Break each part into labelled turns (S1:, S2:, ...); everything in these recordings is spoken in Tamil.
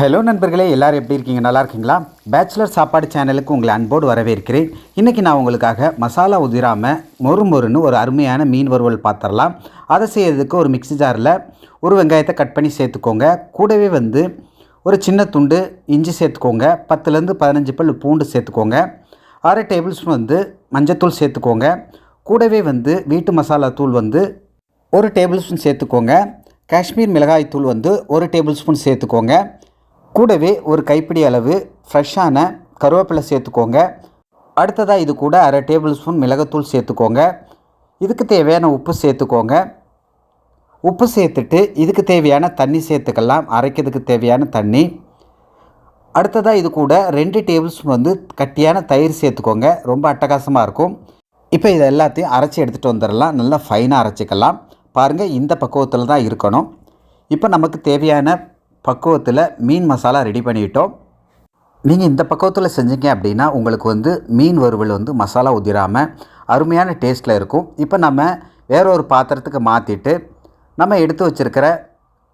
S1: ஹலோ நண்பர்களே எல்லோரும் எப்படி இருக்கீங்க நல்லா இருக்கீங்களா பேச்சுலர் சாப்பாடு சேனலுக்கு உங்களை அன்போடு வரவேற்கிறேன் இன்றைக்கி நான் உங்களுக்காக மசாலா உதிராமல் மொறு மொறுன்னு ஒரு அருமையான மீன் வறுவல் பார்த்துடலாம் அதை செய்கிறதுக்கு ஒரு மிக்சி ஜாரில் ஒரு வெங்காயத்தை கட் பண்ணி சேர்த்துக்கோங்க கூடவே வந்து ஒரு சின்ன துண்டு இஞ்சி சேர்த்துக்கோங்க பத்துலேருந்து பதினஞ்சு பல் பூண்டு சேர்த்துக்கோங்க அரை டேபிள் ஸ்பூன் வந்து மஞ்சத்தூள் சேர்த்துக்கோங்க கூடவே வந்து வீட்டு மசாலா தூள் வந்து ஒரு டேபிள் ஸ்பூன் சேர்த்துக்கோங்க காஷ்மீர் மிளகாய் தூள் வந்து ஒரு டேபிள் ஸ்பூன் சேர்த்துக்கோங்க கூடவே ஒரு கைப்பிடி அளவு ஃப்ரெஷ்ஷான கருவேப்பிலை சேர்த்துக்கோங்க அடுத்ததாக இது கூட அரை டேபிள் ஸ்பூன் மிளகுத்தூள் சேர்த்துக்கோங்க இதுக்கு தேவையான உப்பு சேர்த்துக்கோங்க உப்பு சேர்த்துட்டு இதுக்கு தேவையான தண்ணி சேர்த்துக்கலாம் அரைக்கிறதுக்கு தேவையான தண்ணி அடுத்ததாக இது கூட ரெண்டு டேபிள் ஸ்பூன் வந்து கட்டியான தயிர் சேர்த்துக்கோங்க ரொம்ப அட்டகாசமாக இருக்கும் இப்போ இதை எல்லாத்தையும் அரைச்சி எடுத்துகிட்டு வந்துடலாம் நல்லா ஃபைனாக அரைச்சிக்கலாம் பாருங்கள் இந்த பக்குவத்தில் தான் இருக்கணும் இப்போ நமக்கு தேவையான பக்குவத்தில் மீன் மசாலா ரெடி பண்ணிட்டோம் நீங்கள் இந்த பக்குவத்தில் செஞ்சீங்க அப்படின்னா உங்களுக்கு வந்து மீன் வறுவல் வந்து மசாலா உதிராமல் அருமையான டேஸ்ட்டில் இருக்கும் இப்போ நம்ம வேற ஒரு பாத்திரத்துக்கு மாற்றிட்டு நம்ம எடுத்து வச்சுருக்கிற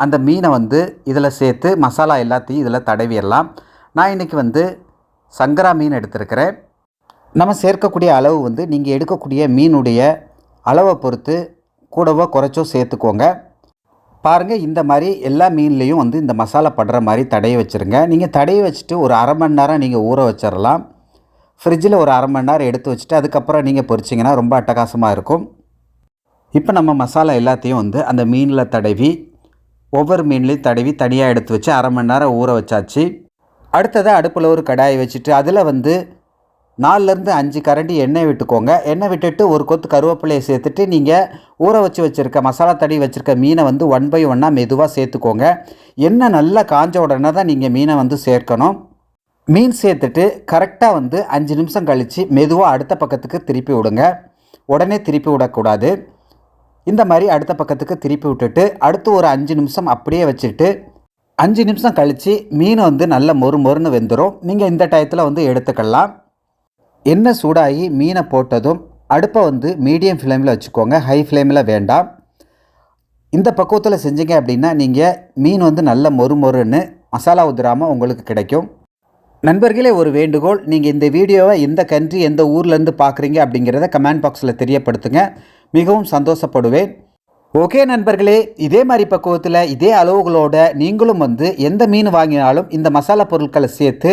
S1: அந்த மீனை வந்து இதில் சேர்த்து மசாலா எல்லாத்தையும் இதில் தடவிடலாம் நான் இன்றைக்கி வந்து சங்கரா மீன் எடுத்துருக்கிறேன் நம்ம சேர்க்கக்கூடிய அளவு வந்து நீங்கள் எடுக்கக்கூடிய மீனுடைய அளவை பொறுத்து கூடவோ குறைச்சோ சேர்த்துக்கோங்க பாருங்கள் இந்த மாதிரி எல்லா மீன்லேயும் வந்து இந்த மசாலா படுற மாதிரி தடையை வச்சுருங்க நீங்கள் தடைய வச்சுட்டு ஒரு அரை மணி நேரம் நீங்கள் ஊற வச்சிடலாம் ஃப்ரிட்ஜில் ஒரு அரை மணி நேரம் எடுத்து வச்சுட்டு அதுக்கப்புறம் நீங்கள் பொறிச்சிங்கன்னா ரொம்ப அட்டகாசமாக இருக்கும் இப்போ நம்ம மசாலா எல்லாத்தையும் வந்து அந்த மீனில் தடவி ஒவ்வொரு மீன்லேயும் தடவி தனியாக எடுத்து வச்சு அரை மணி நேரம் ஊற வச்சாச்சு அடுத்ததாக அடுப்பில் ஒரு கடாயை வச்சுட்டு அதில் வந்து நாலுலேருந்து அஞ்சு கரண்டி எண்ணெய் விட்டுக்கோங்க எண்ணெய் விட்டுட்டு ஒரு கொத்து கருவேப்பிலையை சேர்த்துட்டு நீங்கள் ஊற வச்சு வச்சுருக்க மசாலா தடி வச்சுருக்க மீனை வந்து ஒன் பை ஒன்னாக மெதுவாக சேர்த்துக்கோங்க எண்ணெய் நல்லா காஞ்ச உடனே தான் நீங்கள் மீனை வந்து சேர்க்கணும் மீன் சேர்த்துட்டு கரெக்டாக வந்து அஞ்சு நிமிஷம் கழித்து மெதுவாக அடுத்த பக்கத்துக்கு திருப்பி விடுங்க உடனே திருப்பி விடக்கூடாது இந்த மாதிரி அடுத்த பக்கத்துக்கு திருப்பி விட்டுட்டு அடுத்து ஒரு அஞ்சு நிமிஷம் அப்படியே வச்சுட்டு அஞ்சு நிமிஷம் கழித்து மீன் வந்து நல்ல மொறு மொறுன்னு வெந்துடும் நீங்கள் இந்த டயத்தில் வந்து எடுத்துக்கலாம் எண்ணெய் சூடாகி மீனை போட்டதும் அடுப்பை வந்து மீடியம் ஃப்ளேமில் வச்சுக்கோங்க ஹை ஃப்ளேமில் வேண்டாம் இந்த பக்குவத்தில் செஞ்சீங்க அப்படின்னா நீங்கள் மீன் வந்து நல்ல மொறு மொறுன்னு மசாலா உதிராமல் உங்களுக்கு கிடைக்கும் நண்பர்களே ஒரு வேண்டுகோள் நீங்கள் இந்த வீடியோவை எந்த கண்ட்ரி எந்த ஊர்லேருந்து பார்க்குறீங்க அப்படிங்கிறத கமெண்ட் பாக்ஸில் தெரியப்படுத்துங்க மிகவும் சந்தோஷப்படுவேன் ஓகே நண்பர்களே இதே மாதிரி பக்குவத்தில் இதே அளவுகளோடு நீங்களும் வந்து எந்த மீன் வாங்கினாலும் இந்த மசாலா பொருட்களை சேர்த்து